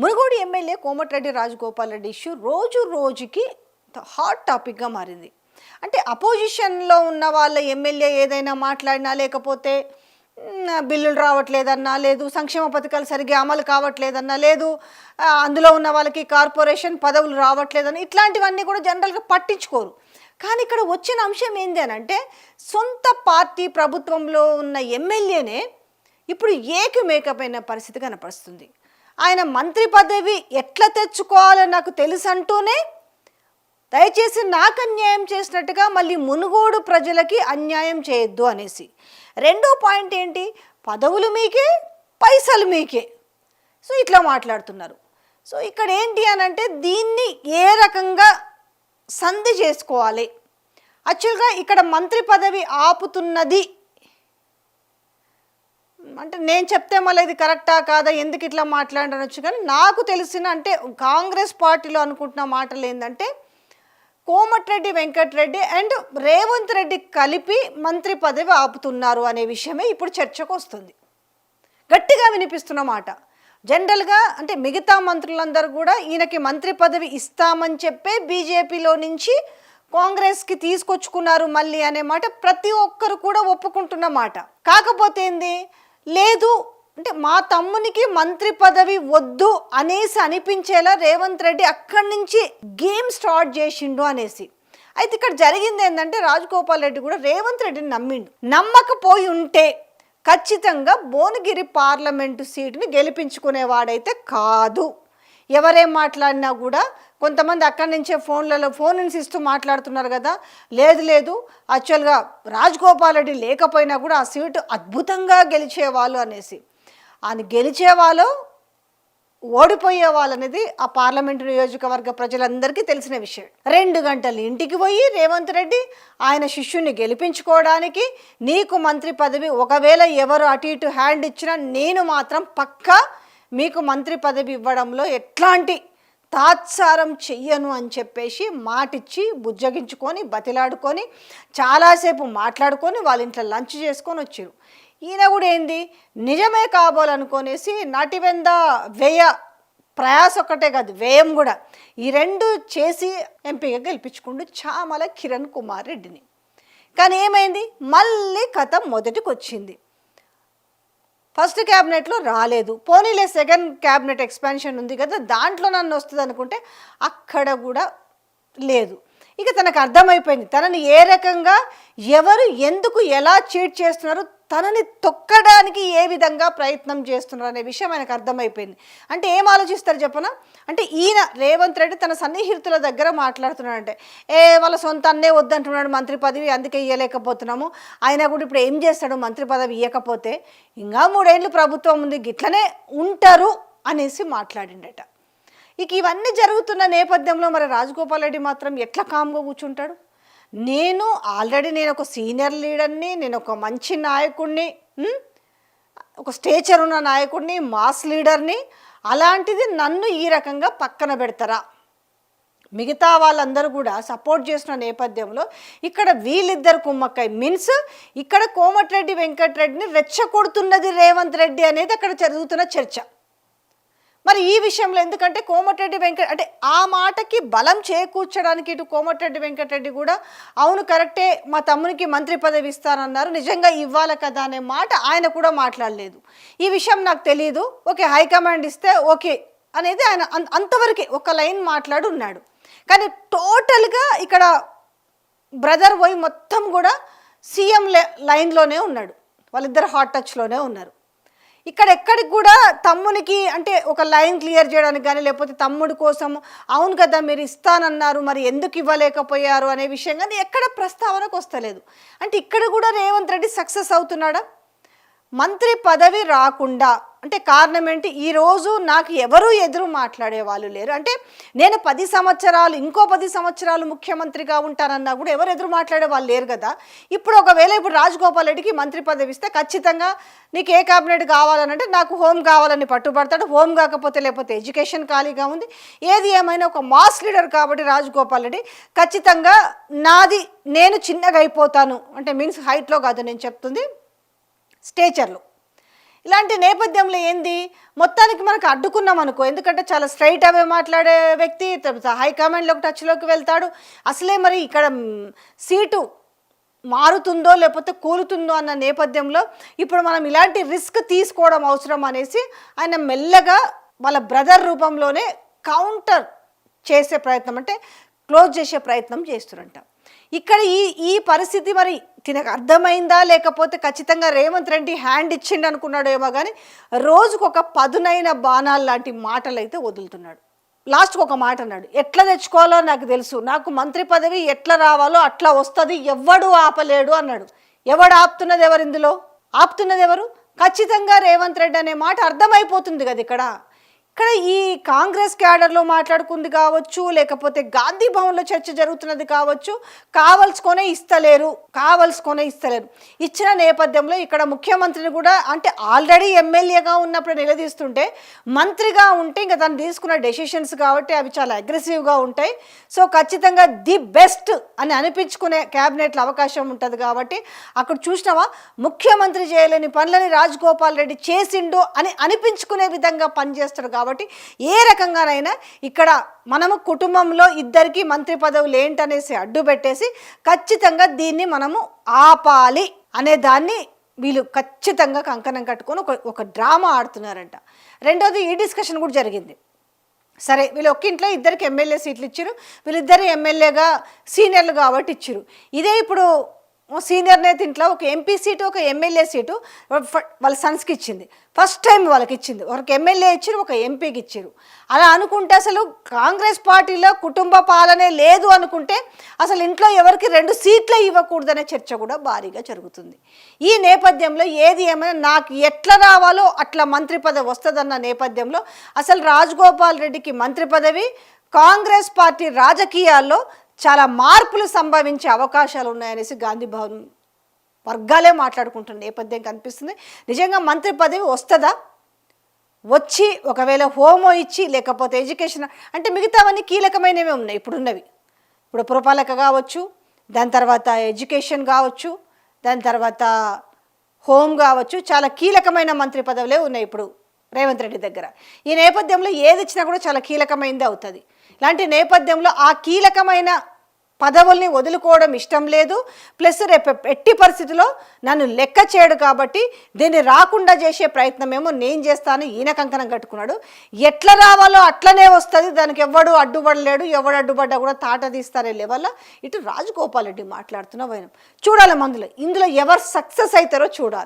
Munugode MLA Komatireddy Rajagopal Reddy issue రోజు రోజుకి hot టాపిక్గా మారింది. అంటే అపోజిషన్లో ఉన్న వాళ్ళ ఎమ్మెల్యే ఏదైనా మాట్లాడినా లేకపోతే బిల్లులు రావట్లేదన్నా లేదు సంక్షేమ పథకాలు సరిగ్గా అమలు కావట్లేదన్నా లేదు అందులో ఉన్న వాళ్ళకి కార్పొరేషన్ పదవులు రావట్లేదని ఇట్లాంటివన్నీ కూడా జనరల్గా పట్టించుకోరు. కానీ ఇక్కడ వచ్చిన అంశం ఏంటి అని అంటే సొంత పార్టీ ప్రభుత్వంలో ఉన్న ఎమ్మెల్యేనే ఇప్పుడు ఏకమేకమైన పరిస్థితి కనపరుస్తుంది. ఆయన మంత్రి పదవి ఎట్లా తెచ్చుకోవాలో నాకు తెలుసు అంటూనే దయచేసి నాకు అన్యాయం చేసినట్టుగా మళ్ళీ మునుగోడు ప్రజలకి అన్యాయం చేయొద్దు అనేసి. రెండో పాయింట్ ఏంటి? పదవులు మీకే పైసలు మీకే. సో ఇట్లా మాట్లాడుతున్నారు. సో ఇక్కడ ఏంటి అని అంటే దీన్ని ఏ రకంగా సంధి చేసుకోవాలి? యాక్చువల్గా ఇక్కడ మంత్రి పదవి ఆపుతున్నది అంటే నేను చెప్తే మళ్ళీ ఇది కరెక్టా కాదా? ఎందుకు ఇట్లా మాట్లాడనొచ్చు? కానీ నాకు తెలిసిన అంటే కాంగ్రెస్ పార్టీలో అనుకుంటున్న మాటలు ఏంటంటే కోమటిరెడ్డి వెంకటరెడ్డి అండ్ రేవంత్ రెడ్డి కలిపి మంత్రి పదవి ఆపుతున్నారు అనే విషయమే ఇప్పుడు చర్చకు వస్తుంది. గట్టిగా వినిపిస్తున్న మాట. జనరల్గా అంటే మిగతా మంత్రులందరూ కూడా ఈయనకి మంత్రి పదవి ఇస్తామని చెప్పే బీజేపీలో నుంచి కాంగ్రెస్కి తీసుకొచ్చుకున్నారు మళ్ళీ అనే మాట ప్రతి ఒక్కరు కూడా ఒప్పుకుంటున్న మాట. కాకపోతే ఏంది? లేదు అంటే మా తమ్మునికి మంత్రి పదవి వద్దు అనేసి అనిపించేలా రేవంత్ రెడ్డి అక్కడి నుంచి గేమ్ స్టార్ట్ చేసిండు అనేసి. అయితే ఇక్కడ జరిగింది ఏంటంటే రాజగోపాల్ రెడ్డి కూడా రేవంత్ రెడ్డిని నమ్మిండు. నమ్మకపోయి ఉంటే ఖచ్చితంగా భువనగిరి పార్లమెంటు సీటుని గెలిపించుకునేవాడైతే కాదు. ఎవరేం మాట్లాడినా కూడా కొంతమంది అక్కడి నుంచే ఫోన్లలో ఫోన్ ఇస్తూ మాట్లాడుతున్నారు కదా. లేదు లేదు. యాక్చువల్గా రాజగోపాల్ రెడ్డి లేకపోయినా కూడా ఆ సీటు అద్భుతంగా గెలిచేవాళ్ళు అనేసి. ఆయన గెలిచేవాళ్ళు ఓడిపోయే వాళ్ళనేది ఆ పార్లమెంటు నియోజకవర్గ ప్రజలందరికీ తెలిసిన విషయం. రెండు గంటలు ఇంటికి పోయి రేవంత్ రెడ్డి ఆయన శిష్యుని గెలిపించుకోవడానికి నీకు మంత్రి పదవి ఒకవేళ ఎవరు అటు ఇటు హ్యాండ్ ఇచ్చినా నేను మాత్రం పక్కా మీకు మంత్రి పదవి ఇవ్వడంలో ఎట్లాంటి తాత్సారం చెయ్యను అని చెప్పేసి మాటిచ్చి బుజ్జగించుకొని బతిలాడుకొని చాలాసేపు మాట్లాడుకొని వాళ్ళ ఇంట్లో లంచ్ చేసుకొని వచ్చారు ఈయన కూడా ఏంది? నిజమే కాబోలనుకొనేసి నటివెంద వ్యయ ప్రయాస ఒక్కటే కాదు వ్యయం కూడా. ఈ రెండు చేసి ఎంపీగా గెలిపించుకుంటూ చామల కిరణ్ కుమార్ రెడ్డిని. కానీ ఏమైంది? మళ్ళీ కథ మొదటికి వచ్చింది ఫస్ట్ క్యాబినెట్లో రాలేదు. పోనీలే సెకండ్ క్యాబినెట్ ఎక్స్పాన్షన్ ఉంది కదా దాంట్లో నన్ను వస్తుంది అనుకుంటే అక్కడ కూడా లేదు. ఇక తనకు అర్థమైపోయింది. తనని ఏ రకంగా ఎవరు ఎందుకు ఎలా చీట్ చేస్తున్నారు తనని తొక్కడానికి ఏ విధంగా ప్రయత్నం చేస్తున్నారు అనే విషయం ఆయనకు అర్థమైపోయింది. అంటే ఏం ఆలోచిస్తారు చెప్పనా? అంటే ఈయన రేవంత్ రెడ్డి తన సన్నిహితుల దగ్గర మాట్లాడుతున్నాడంటే ఏ వాళ్ళ సొంత అన్నే వద్దంటున్నాడు మంత్రి పదవి అందుకే ఇవ్వలేకపోతున్నాము ఆయన కూడా ఇప్పుడు ఏం చేస్తాడు? మంత్రి పదవి ఇవ్వకపోతే ఇంకా మూడేళ్ళు ప్రభుత్వం ఉంది గిట్లనే ఉంటారు అనేసి మాట్లాడిండట. ఇక ఇవన్నీ జరుగుతున్న నేపథ్యంలో మరి రాజగోపాల్ రెడ్డి మాత్రం ఎట్లా కామ్గా కూర్చుంటాడు? నేను ఆల్రెడీ నేను ఒక సీనియర్ లీడర్ని నేను ఒక మంచి నాయకుడిని ఒక స్టేచర్ ఉన్న నాయకుడిని మాస్ లీడర్ని అలాంటిది నన్ను ఈ రకంగా పక్కన పెడతారా? మిగతా వాళ్ళందరూ కూడా సపోర్ట్ చేసిన నేపథ్యంలో ఇక్కడ వీళ్ళిద్దరు కుమ్మక్కై మీన్స్ ఇక్కడ కోమటిరెడ్డి వెంకటరెడ్డిని రెచ్చగొడుతున్నది రేవంత్ రెడ్డి అనేది అక్కడ జరుగుతున్న చర్చ. మరి ఈ విషయంలో ఎందుకంటే కోమటిరెడ్డి వెంకట అంటే ఆ మాటకి బలం చేకూర్చడానికి ఇటు కోమటిరెడ్డి వెంకటరెడ్డి కూడా అవును కరెక్టే మా తమ్మునికి మంత్రి పదవి ఇస్తానన్నారు నిజంగా ఇవ్వాలి కదా అనే మాట ఆయన కూడా మాట్లాడలేదు. ఈ విషయం నాకు తెలియదు ఓకే హైకమాండ్ ఇస్తే ఓకే అనేది ఆయన అంతవరకే ఒక లైన్ మాట్లాడున్నాడు కానీ టోటల్గా ఇక్కడ బ్రదర్ పోయి మొత్తం కూడా సీఎం లైన్లోనే ఉన్నాడు. వాళ్ళిద్దరు హాట్ టచ్లోనే ఉన్నారు. ఇక్కడ ఎక్కడికి కూడా తమ్మునికి అంటే ఒక లైన్ క్లియర్ చేయడానికి కానీ లేకపోతే తమ్ముడు కోసం అవును కదా మీరు ఇస్తానన్నారు మరి ఎందుకు ఇవ్వలేకపోయారు అనే విషయం కానీ ఎక్కడ ప్రస్తావనకు వస్తలేదు. అంటే ఇక్కడ కూడా రేవంత్ రెడ్డి సక్సెస్ అవుతున్నాడా? మంత్రి పదవి రాకుండా అంటే కారణం ఏంటి? ఈరోజు నాకు ఎవరు ఎదురు మాట్లాడే వాళ్ళు లేరు. అంటే నేను పది సంవత్సరాలు ఇంకో పది సంవత్సరాలు ముఖ్యమంత్రిగా ఉంటానన్నా కూడా ఎవరు ఎదురు మాట్లాడే వాళ్ళు లేరు కదా. ఇప్పుడు ఒకవేళ ఇప్పుడు రాజగోపాల్ రెడ్డికి మంత్రి పదవి ఇస్తే ఖచ్చితంగా నీకు ఏ క్యాబినెట్ కావాలనంటే నాకు హోమ్ కావాలని పట్టుబడతాడు. హోమ్ కాకపోతే లేకపోతే ఎడ్యుకేషన్ ఖాళీగా ఉంది. ఏది ఏమైనా ఒక మాస్ లీడర్ కాబట్టి రాజగోపాల్ రెడ్డి ఖచ్చితంగా నాది నేను చిన్నగా అయిపోతాను. అంటే మీన్స్ హైట్లో కాదు నేను చెప్తుంది. స్టేచర్లు ఇలాంటి నేపథ్యంలో ఏంది? మొత్తానికి మనకు అడ్డుకున్నాం అనుకో. ఎందుకంటే చాలా స్ట్రైట్ అవే మాట్లాడే వ్యక్తి తర్వాత హైకమాండ్లోకి టచ్లోకి వెళ్తాడు. అసలే మరి ఇక్కడ సీటు మారుతుందో లేకపోతే కూలుతుందో అన్న నేపథ్యంలో ఇప్పుడు మనం ఇలాంటి రిస్క్ తీసుకోవడం అవసరం అనేసి ఆయన మెల్లగా వాళ్ళ బ్రదర్ రూపంలోనే కౌంటర్ చేసే ప్రయత్నం అంటే క్లోజ్ చేసే ప్రయత్నం చేస్తురంట ఇక్కడ ఈ ఈ పరిస్థితి మరి తినకు అర్థమైందా? లేకపోతే ఖచ్చితంగా రేవంత్ రెడ్డి హ్యాండ్ ఇచ్చిండు అనుకున్నాడు ఏమో కానీ రోజుకు ఒక పదునైన బాణాలు లాంటి మాటలు అయితే వదులుతున్నాడు లాస్ట్కి ఒక మాట అన్నాడు ఎట్లా తెచ్చుకోవాలో నాకు తెలుసు. నాకు మంత్రి పదవి ఎట్లా రావాలో అట్లా వస్తుంది. ఎవడు ఆపలేడు అన్నాడు. ఎవడు ఆపుతున్నది ఎవరు ఇందులో? ఆపుతున్నది ఎవరు? ఖచ్చితంగా రేవంత్ రెడ్డి అనే మాట అర్థమైపోతుంది కదా ఇక్కడ. ఇక్కడ ఈ కాంగ్రెస్ క్యాడర్లో మాట్లాడుకుంది కావచ్చు లేకపోతే గాంధీ భవన్లో చర్చ జరుగుతున్నది కావచ్చు కావలసుకొనే ఇస్తలేరు కావలసుకొనే ఇస్తలేరు. ఇచ్చిన నేపథ్యంలో ఇక్కడ ముఖ్యమంత్రిని కూడా అంటే ఆల్రెడీ ఎమ్మెల్యేగా ఉన్నప్పుడు నిలదీస్తుంటే మంత్రిగా ఉంటే ఇంకా తను తీసుకున్న డెసిషన్స్ కాబట్టి అవి చాలా అగ్రెసివ్గా ఉంటాయి. సో ఖచ్చితంగా ది బెస్ట్ అని అనిపించుకునే క్యాబినెట్లో అవకాశం ఉంటుంది కాబట్టి అక్కడ చూసినావా? ముఖ్యమంత్రి చేయలేని పనులని రాజగోపాల్ రెడ్డి చేసిండు అని అనిపించుకునే విధంగా పనిచేస్తాడు కాబట్టి ఏ రకంగానైనా ఇక్కడ మనము కుటుంబంలో ఇద్దరికి మంత్రి పదవులు ఏంటనేసి అడ్డు పెట్టేసి ఖచ్చితంగా దీన్ని మనము ఆపాలి అనే దాన్ని వీళ్ళు ఖచ్చితంగా కంకణం కట్టుకొని ఒక ఒక డ్రామా ఆడుతున్నారంట. రెండోది ఈ డిస్కషన్ కూడా జరిగింది. సరే వీళ్ళు ఒక్క ఇంట్లో ఇద్దరికి ఎమ్మెల్యే సీట్లు ఇచ్చారు వీళ్ళిద్దరు ఎమ్మెల్యేగా సీనియర్లు కాబట్టి ఇచ్చారు ఇదే ఇప్పుడు సీనియర్ నేత ఇంట్లో ఒక ఎంపీ సీటు ఒక ఎమ్మెల్యే సీటు వాళ్ళ సన్స్కి ఇచ్చింది. ఫస్ట్ టైం వాళ్ళకి ఇచ్చింది. ఒకరికి ఎమ్మెల్యే ఇచ్చారు ఒక ఎంపీకి ఇచ్చారు. అలా అనుకుంటే అసలు కాంగ్రెస్ పార్టీలో కుటుంబ పాలనే లేదు అనుకుంటే అసలు ఇంట్లో ఎవరికి రెండు సీట్లే ఇవ్వకూడదనే చర్చ కూడా భారీగా జరుగుతుంది. ఈ నేపథ్యంలో ఏది ఏమైనా నాకు ఎట్లా రావాలో అట్లా మంత్రి పదవి వస్తుందన్న నేపథ్యంలో అసలు రాజగోపాల్ రెడ్డికి మంత్రి పదవి కాంగ్రెస్ పార్టీ రాజకీయాల్లో చాలా మార్పులు సంభవించే అవకాశాలు ఉన్నాయనేసి గాంధీ భవన్ వర్గాలే మాట్లాడుకుంటున్న నేపథ్యం కనిపిస్తుంది. నిజంగా మంత్రి పదవి వస్తుందా? వచ్చి ఒకవేళ హోమో ఇచ్చి లేకపోతే ఎడ్యుకేషన్ అంటే మిగతావన్నీ కీలకమైనవి ఉన్నాయి ఇప్పుడున్నవి. ఇప్పుడు పురపాలక కావచ్చు దాని తర్వాత ఎడ్యుకేషన్ కావచ్చు దాని తర్వాత హోమ్ కావచ్చు చాలా కీలకమైన మంత్రి పదవులే ఉన్నాయి ఇప్పుడు రేవంత్ రెడ్డి దగ్గర. ఈ నేపథ్యంలో ఏది ఇచ్చినా కూడా చాలా కీలకమైంది అవుతుంది. ఇలాంటి నేపథ్యంలో ఆ కీలకమైన పదవుల్ని వదులుకోవడం ఇష్టం లేదు. ప్లస్ రేపు ఎట్టి పరిస్థితిలో నన్ను లెక్క చేయడు కాబట్టి దీన్ని రాకుండా చేసే ప్రయత్నమేమో నేను చేస్తాను. ఈయన కంకణం కట్టుకున్నాడు. ఎట్లా రావాలో అట్లనే వస్తుంది. దానికి ఎవడు అడ్డుపడలేడు. ఎవడు అడ్డుపడ్డా కూడా తాట తీస్తారే లెవెల్ ఇటు రాజగోపాల్ రెడ్డి మాట్లాడుతున్న వైనం. చూడాలి మందులో. ఇందులో ఎవరు సక్సెస్ అవుతారో చూడాలి.